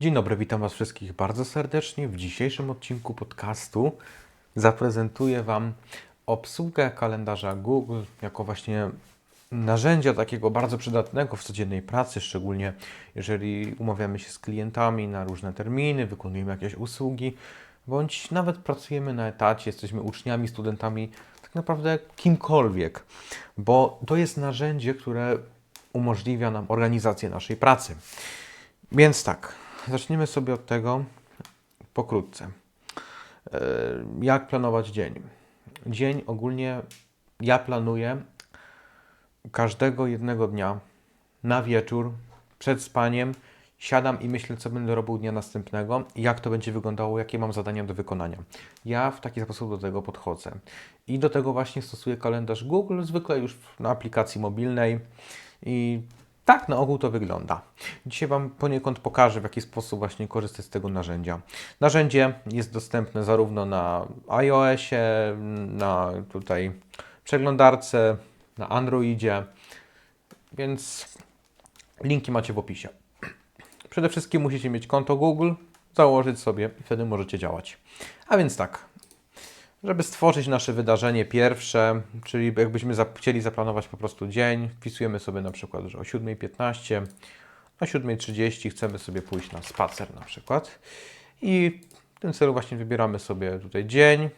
Dzień dobry, witam Was wszystkich bardzo serdecznie. W dzisiejszym odcinku podcastu zaprezentuję Wam obsługę kalendarza Google jako właśnie narzędzia takiego bardzo przydatnego w codziennej pracy, szczególnie jeżeli umawiamy się z klientami na różne terminy, wykonujemy jakieś usługi, bądź nawet pracujemy na etacie, jesteśmy uczniami, studentami, tak naprawdę kimkolwiek, bo to jest narzędzie, które umożliwia nam organizację naszej pracy. Więc tak, zacznijmy sobie od tego pokrótce. E, Jak planować dzień? Dzień ogólnie ja planuję każdego jednego dnia na wieczór przed spaniem. Siadam i myślę, co będę robił dnia następnego, jak to będzie wyglądało, jakie mam zadania do wykonania. Ja w taki sposób do tego podchodzę. I do tego właśnie stosuję kalendarz Google, zwykle już na aplikacji mobilnej. I tak na ogół to wygląda. Dzisiaj Wam poniekąd pokażę, w jaki sposób właśnie korzystać z tego narzędzia. Narzędzie jest dostępne zarówno na iOSie, na tutaj przeglądarce, na Androidzie, więc linki macie w opisie. Przede wszystkim musicie mieć konto Google, założyć sobie i wtedy możecie działać. A więc tak, żeby stworzyć nasze wydarzenie pierwsze, czyli jakbyśmy chcieli zaplanować po prostu dzień, wpisujemy sobie na przykład, że o 7.15, o 7.30 chcemy sobie pójść na spacer na przykład i w tym celu właśnie wybieramy sobie tutaj dzień,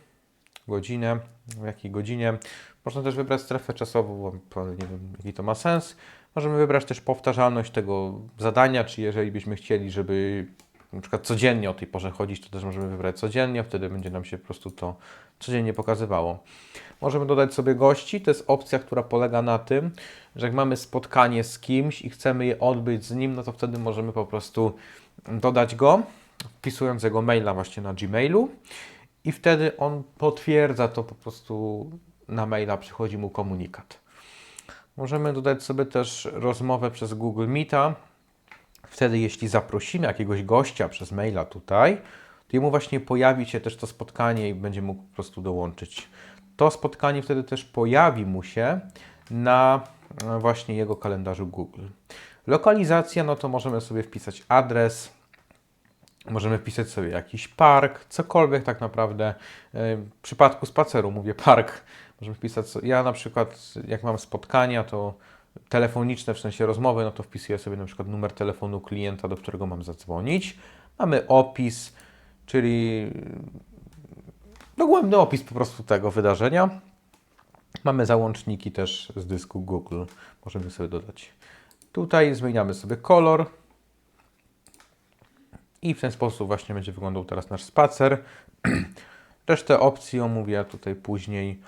godzinę, w jakiej godzinie. Można też wybrać strefę czasową, bo nie wiem jaki to ma sens. Możemy wybrać też powtarzalność tego zadania, czy jeżeli byśmy chcieli, żeby na przykład codziennie o tej porze chodzić, to też możemy wybrać codziennie, wtedy będzie nam się po prostu to codziennie pokazywało. Możemy dodać sobie gości, to jest opcja, która polega na tym, że jak mamy spotkanie z kimś i chcemy je odbyć z nim, no to wtedy możemy po prostu dodać go, wpisując jego maila właśnie na Gmailu i wtedy on potwierdza to po prostu na maila, przychodzi mu komunikat. Możemy dodać sobie też rozmowę przez Google Meeta, Wtedy, jeśli zaprosimy jakiegoś gościa przez maila tutaj, to jemu właśnie pojawi się też to spotkanie i będzie mógł po prostu dołączyć. To spotkanie wtedy też pojawi mu się na e, właśnie jego kalendarzu Google. Lokalizacja, no to możemy sobie wpisać adres, możemy wpisać sobie jakiś park, cokolwiek tak naprawdę. E, W przypadku spaceru mówię park, możemy wpisać, ja na przykład jak mam spotkania, to telefoniczne, w sensie rozmowy, no to wpisuję sobie na przykład numer telefonu klienta, do którego mam zadzwonić. Mamy opis, czyli dogłębny opis po prostu tego wydarzenia. Mamy załączniki też z dysku Google, możemy sobie dodać. Tutaj zmieniamy sobie kolor i w ten sposób właśnie będzie wyglądał teraz nasz spacer. Resztę opcji omówię tutaj później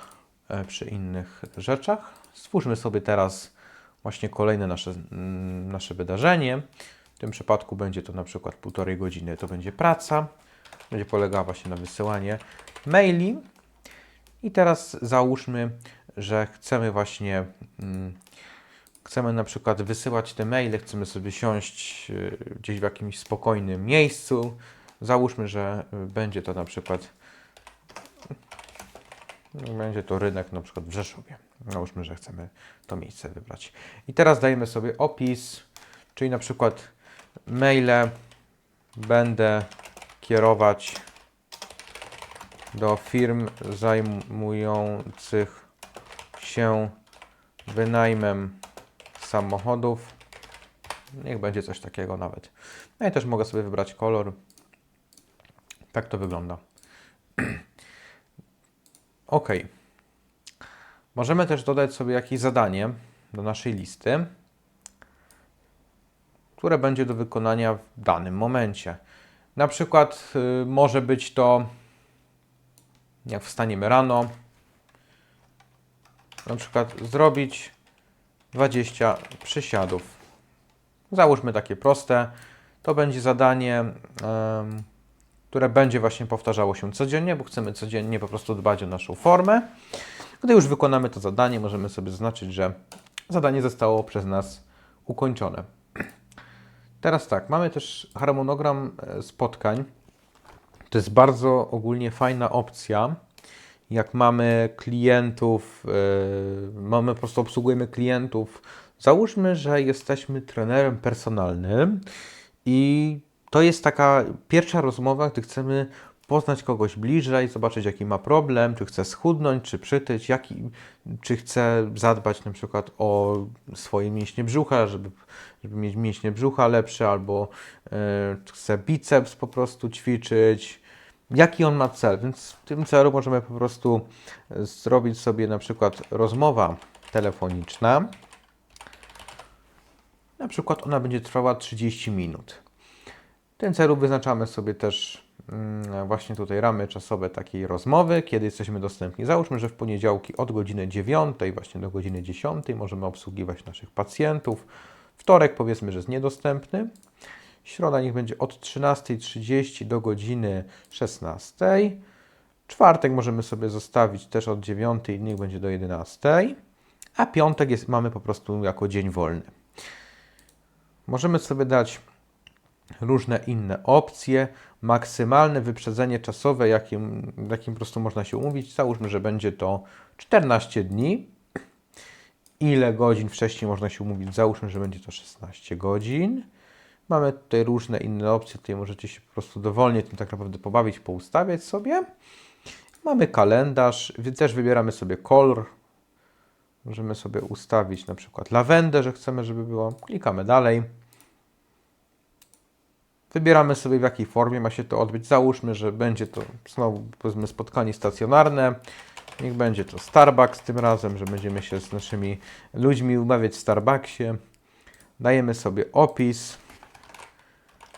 e, przy innych rzeczach. Stwórzmy sobie teraz właśnie kolejne nasze, mm, nasze wydarzenie. W tym przypadku będzie to na przykład półtorej godziny, to będzie praca. Będzie polegała właśnie na wysyłanie maili. I teraz załóżmy, że chcemy właśnie, mm, chcemy na przykład wysyłać te maile, chcemy sobie siąść y, gdzieś w jakimś spokojnym miejscu. Załóżmy, że y, będzie to na przykład będzie to rynek na przykład w Rzeszowie. Załóżmy, że chcemy to miejsce wybrać. I teraz dajemy sobie opis, czyli na przykład maile będę kierować do firm zajmujących się wynajmem samochodów. Niech będzie coś takiego nawet. No i też mogę sobie wybrać kolor. Tak to wygląda. OK. Możemy też dodać sobie jakieś zadanie do naszej listy, które będzie do wykonania w danym momencie. Na przykład y, może być to, jak wstaniemy rano, na przykład zrobić 20 przysiadów. Załóżmy takie proste. To będzie zadanie, em, które będzie właśnie powtarzało się codziennie, bo chcemy codziennie po prostu dbać o naszą formę. Gdy już wykonamy to zadanie, możemy sobie zaznaczyć, że zadanie zostało przez nas ukończone. Teraz tak, mamy też harmonogram e, spotkań. To jest bardzo ogólnie fajna opcja. Jak mamy klientów, yy, mamy po prostu obsługujemy klientów. Załóżmy, że jesteśmy trenerem personalnym i to jest taka pierwsza rozmowa, gdy chcemy poznać kogoś bliżej, zobaczyć jaki ma problem, czy chce schudnąć, czy przytyć, jaki, czy chce zadbać na przykład o swoje mięśnie brzucha, żeby, żeby mieć mięśnie brzucha lepsze, albo e, chce biceps po prostu ćwiczyć, jaki on ma cel. Więc w tym celu możemy po prostu e, zrobić sobie na przykład rozmowa telefoniczna. Na przykład ona będzie trwała 30 minut. Tym celu wyznaczamy sobie też mm, właśnie tutaj ramy czasowe takiej rozmowy, kiedy jesteśmy dostępni. Załóżmy, że w poniedziałki od godziny 9 właśnie do godziny 10 możemy obsługiwać naszych pacjentów. Wtorek powiedzmy, że jest niedostępny. Środa niech będzie od 13.30 do godziny 16. Czwartek możemy sobie zostawić też od 9 i niech będzie do 11. A piątek jest, mamy po prostu jako dzień wolny. Możemy sobie dać różne inne opcje. Maksymalne wyprzedzenie czasowe, jakim, jakim po prostu można się umówić. Załóżmy, że będzie to 14 dni. Ile godzin wcześniej można się umówić? Załóżmy, że będzie to 16 godzin. Mamy tutaj różne inne opcje. Tutaj możecie się po prostu dowolnie tym tak naprawdę pobawić, poustawiać sobie. Mamy kalendarz, więc też wybieramy sobie kolor. Możemy sobie ustawić na przykład lawendę, że chcemy, żeby było. Klikamy dalej. Wybieramy sobie w jakiej formie ma się to odbyć. Załóżmy, że będzie to znowu powiedzmy spotkanie stacjonarne. Niech będzie to Starbucks tym razem, że będziemy się z naszymi ludźmi umawiać w Starbucksie. Dajemy sobie opis.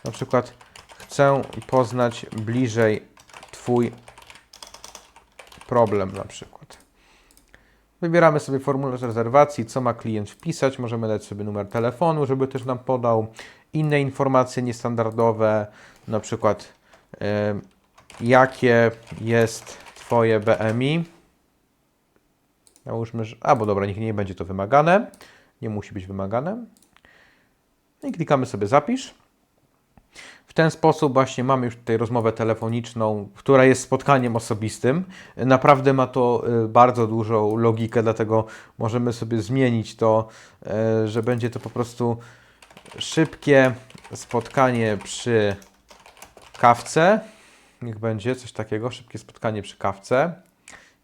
Na przykład chcę poznać bliżej Twój problem na przykład. Wybieramy sobie formularz rezerwacji, co ma klient wpisać. Możemy dać sobie numer telefonu, żeby też nam podał inne informacje niestandardowe, na przykład e, jakie jest Twoje BMI. Załóżmy, że. Albo dobra, niech nie będzie to wymagane. Nie musi być wymagane. I klikamy sobie zapisz. Ten sposób właśnie mamy już tutaj rozmowę telefoniczną, która jest spotkaniem osobistym. Naprawdę ma to y, bardzo dużą logikę, dlatego możemy sobie zmienić to, y, że będzie to po prostu szybkie spotkanie przy kawce. Niech będzie coś takiego, szybkie spotkanie przy kawce.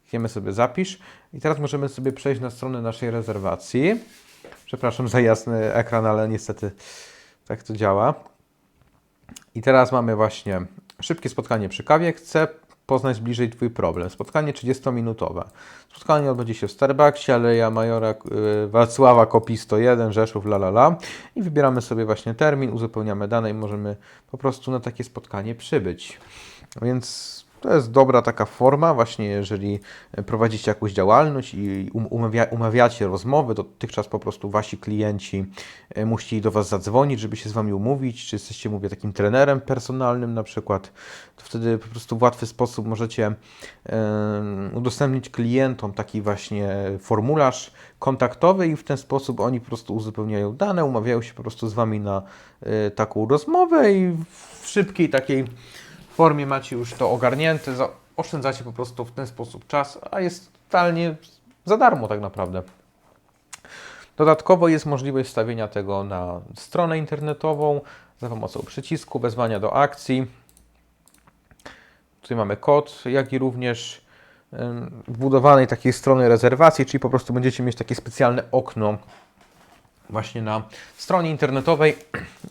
Klikniemy sobie zapisz i teraz możemy sobie przejść na stronę naszej rezerwacji. Przepraszam za jasny ekran, ale niestety tak to działa. I teraz mamy właśnie szybkie spotkanie przy kawie. Chcę poznać bliżej Twój problem. Spotkanie 30-minutowe. Spotkanie odbędzie się w Starbucksie, Aleja Majora yy, Wacława Kopi 101, Rzeszów, la la la. I wybieramy sobie właśnie termin, uzupełniamy dane i możemy po prostu na takie spotkanie przybyć. Więc to jest dobra taka forma, właśnie jeżeli prowadzicie jakąś działalność i um- umawia, umawiacie rozmowy, dotychczas po prostu wasi klienci e, musieli do Was zadzwonić, żeby się z Wami umówić, czy jesteście, mówię, takim trenerem personalnym na przykład, to wtedy po prostu w łatwy sposób możecie udostępnić klientom taki właśnie formularz kontaktowy i w ten sposób oni po prostu uzupełniają dane, umawiają się po prostu z Wami na y, taką rozmowę i w szybkiej takiej formie macie już to ogarnięte, oszczędzacie po prostu w ten sposób czas, a jest totalnie za darmo tak naprawdę. Dodatkowo jest możliwość wstawienia tego na stronę internetową za pomocą przycisku, wezwania do akcji. Tutaj mamy kod, jak i również wbudowanej takiej strony rezerwacji, czyli po prostu będziecie mieć takie specjalne okno właśnie na stronie internetowej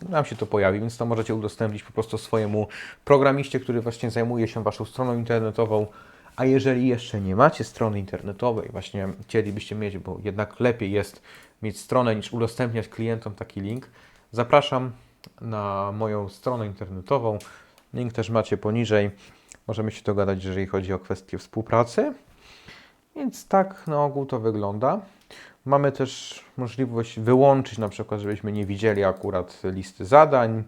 nam się to pojawi, więc to możecie udostępnić po prostu swojemu programiście, który właśnie zajmuje się Waszą stroną internetową. A jeżeli jeszcze nie macie strony internetowej, właśnie chcielibyście mieć, bo jednak lepiej jest mieć stronę niż udostępniać klientom taki link, zapraszam na moją stronę internetową. Link też macie poniżej. Możemy się dogadać, jeżeli chodzi o kwestie współpracy. Więc tak na ogół to wygląda. Mamy też możliwość wyłączyć na przykład, żebyśmy nie widzieli akurat listy zadań.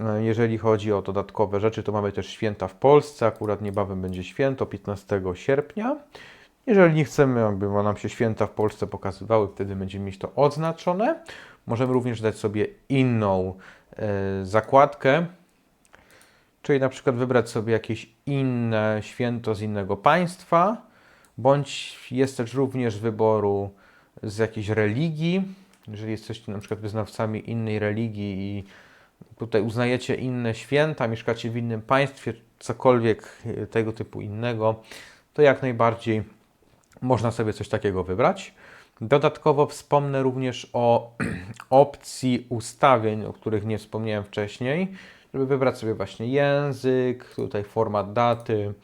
E, jeżeli chodzi o dodatkowe rzeczy, to mamy też święta w Polsce. Akurat niebawem będzie święto 15 sierpnia. Jeżeli nie chcemy, aby nam się święta w Polsce pokazywały, wtedy będziemy mieć to odznaczone. Możemy również dać sobie inną e, zakładkę, czyli na przykład wybrać sobie jakieś inne święto z innego państwa, bądź jest też również wyboru z jakiejś religii, jeżeli jesteście na przykład wyznawcami innej religii i tutaj uznajecie inne święta, mieszkacie w innym państwie, cokolwiek e, tego typu innego, to jak najbardziej można sobie coś takiego wybrać. Dodatkowo wspomnę również o opcji ustawień, o których nie wspomniałem wcześniej, żeby wybrać sobie właśnie język, tutaj format daty,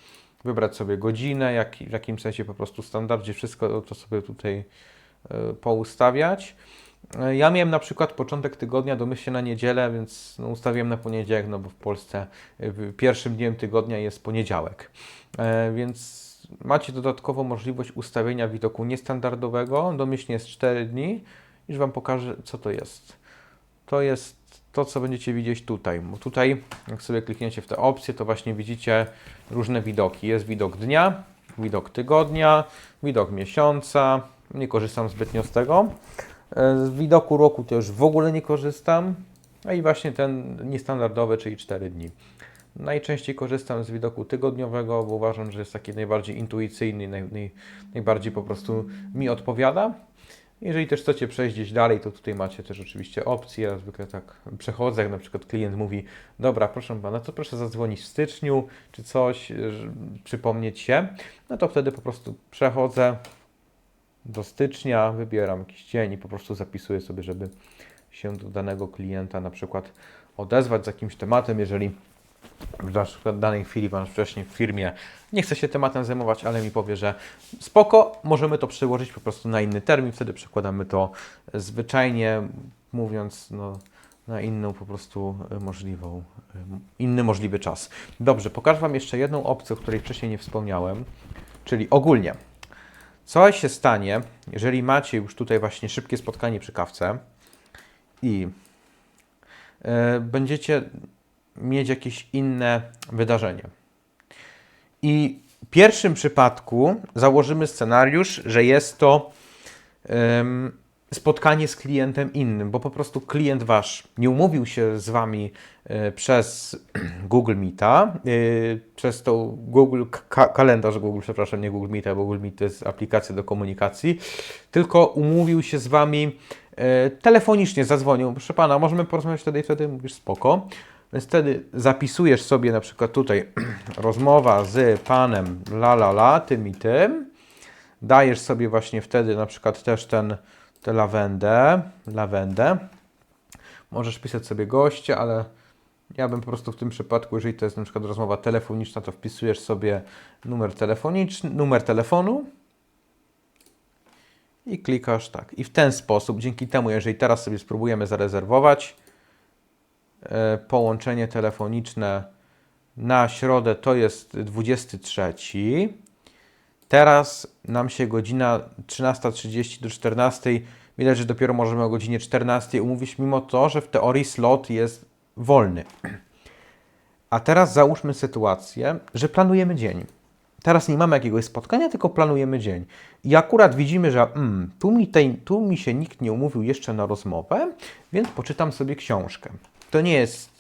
wybrać sobie godzinę, jak, w jakim sensie po prostu standardzie, wszystko to sobie tutaj poustawiać. E, Ja miałem na przykład początek tygodnia domyślnie na niedzielę, więc no, ustawiłem na poniedziałek, no bo w Polsce y, pierwszym dniem tygodnia jest poniedziałek. E, Więc macie dodatkowo możliwość ustawienia widoku niestandardowego, domyślnie jest 4 dni, już Wam pokażę, co to jest. To jest to, co będziecie widzieć tutaj. Bo tutaj, jak sobie klikniecie w te opcje, to właśnie widzicie różne widoki. Jest widok dnia, widok tygodnia, widok miesiąca. Nie korzystam zbytnio z tego. E, Z widoku roku to już w ogóle nie korzystam. A i właśnie ten niestandardowy, czyli 4 dni. Najczęściej korzystam z widoku tygodniowego, bo uważam, że jest taki najbardziej intuicyjny, naj, naj, najbardziej po prostu mi odpowiada. Jeżeli też chcecie przejść gdzieś dalej, to tutaj macie też oczywiście opcje. Ja zwykle tak przechodzę, jak na przykład klient mówi, dobra, proszę Pana, to proszę zadzwonić w styczniu, czy coś, przypomnieć się. No to wtedy po prostu przechodzę do stycznia, wybieram jakiś dzień i po prostu zapisuję sobie, żeby się do danego klienta na przykład odezwać z jakimś tematem, jeżeli w danej chwili Pan wcześniej w firmie nie chce się tematem zajmować, ale mi powie, że spoko, możemy to przełożyć po prostu na inny termin, wtedy przekładamy to zwyczajnie mówiąc no, na inną po prostu e, możliwą, e, inny możliwy czas. Dobrze, pokażę Wam jeszcze jedną opcję, o której wcześniej nie wspomniałem, czyli ogólnie. Co się stanie, jeżeli macie już tutaj właśnie szybkie spotkanie przy kawce i e, będziecie mieć jakieś inne wydarzenie. I w pierwszym przypadku założymy scenariusz, że jest to em, spotkanie z klientem innym, bo po prostu klient wasz nie umówił się z wami e, przez Google Meeta, e, przez to Google ka- kalendarz Google, przepraszam, nie Google Meeta, bo Google Meet to jest aplikacja do komunikacji, tylko umówił się z wami e, telefonicznie, zadzwonił. Proszę pana, możemy porozmawiać wtedy i wtedy mówisz spoko. Więc wtedy zapisujesz sobie na przykład tutaj rozmowa z panem la la la, tym i tym. Dajesz sobie właśnie wtedy na przykład też ten, tę lawendę, lawendę. Możesz pisać sobie goście, ale ja bym po prostu w tym przypadku, jeżeli to jest na przykład rozmowa telefoniczna, to wpisujesz sobie numer telefoniczny, numer telefonu i klikasz tak. I w ten sposób, dzięki temu, jeżeli teraz sobie spróbujemy zarezerwować, e, połączenie telefoniczne na środę to jest 23. Teraz nam się godzina 13.30 do 14. Widać, że dopiero możemy o godzinie 14 umówić, mimo to, że w teorii slot jest wolny. A teraz załóżmy sytuację, że planujemy dzień. Teraz nie mamy jakiegoś spotkania, tylko planujemy dzień. I akurat widzimy, że mm, tu, mi tej, tu mi się nikt nie umówił jeszcze na rozmowę, więc poczytam sobie książkę. To nie jest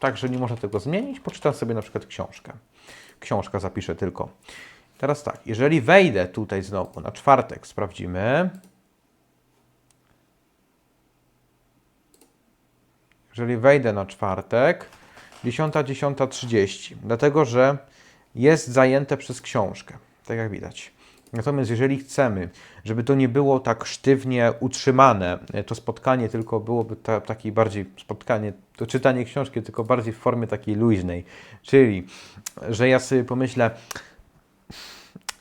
tak, że nie można tego zmienić, poczytam sobie na przykład książkę. Książka zapiszę tylko. Teraz tak, jeżeli wejdę tutaj znowu na czwartek, sprawdzimy. Jeżeli wejdę na czwartek, 10, 10.30, dlatego że jest zajęte przez książkę, tak jak widać. Natomiast jeżeli chcemy, żeby to nie było tak sztywnie utrzymane, to spotkanie tylko byłoby ta, taki bardziej spotkanie, to czytanie książki, tylko bardziej w formie takiej luźnej. Czyli, że ja sobie pomyślę,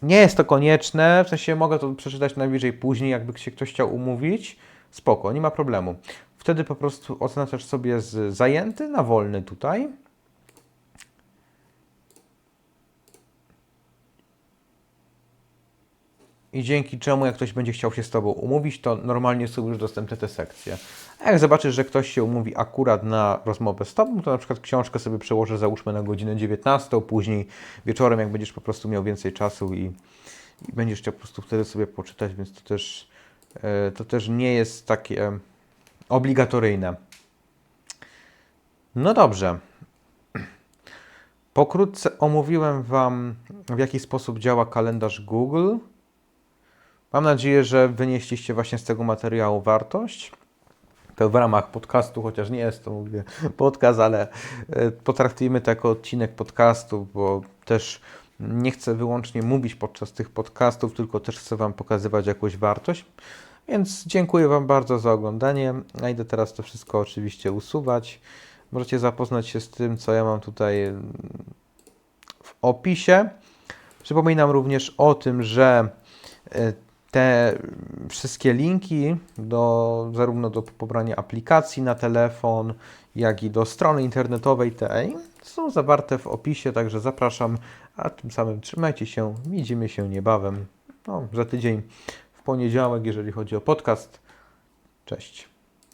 nie jest to konieczne, w sensie mogę to przeczytać najwyżej później, jakby się ktoś chciał umówić, spoko, nie ma problemu. Wtedy po prostu oznaczasz sobie z zajęty na wolny tutaj. I dzięki czemu, jak ktoś będzie chciał się z Tobą umówić, to normalnie są już dostępne te sekcje. A jak zobaczysz, że ktoś się umówi akurat na rozmowę z Tobą, to na przykład książkę sobie przełożę, załóżmy na godzinę 19, później wieczorem, jak będziesz po prostu miał więcej czasu i, i będziesz chciał po prostu wtedy sobie poczytać, więc to też, e, to też nie jest takie obligatoryjne. No dobrze. Pokrótce omówiłem Wam, w jaki sposób działa kalendarz Google. Mam nadzieję, że wynieśliście właśnie z tego materiału wartość. to w ramach podcastu, chociaż nie jest to mówię podcast, ale e, potraktujmy to jako odcinek podcastu, bo też nie chcę wyłącznie mówić podczas tych podcastów, tylko też chcę Wam pokazywać jakąś wartość. Więc dziękuję Wam bardzo za oglądanie. Idę teraz to wszystko oczywiście usuwać. Możecie zapoznać się z tym, co ja mam tutaj mm, w opisie. Przypominam również o tym, że e, te wszystkie linki do, zarówno do pobrania aplikacji na telefon, jak i do strony internetowej tej są zawarte w opisie, także zapraszam, a tym samym trzymajcie się, widzimy się niebawem, no, za tydzień w poniedziałek, jeżeli chodzi o podcast. Cześć.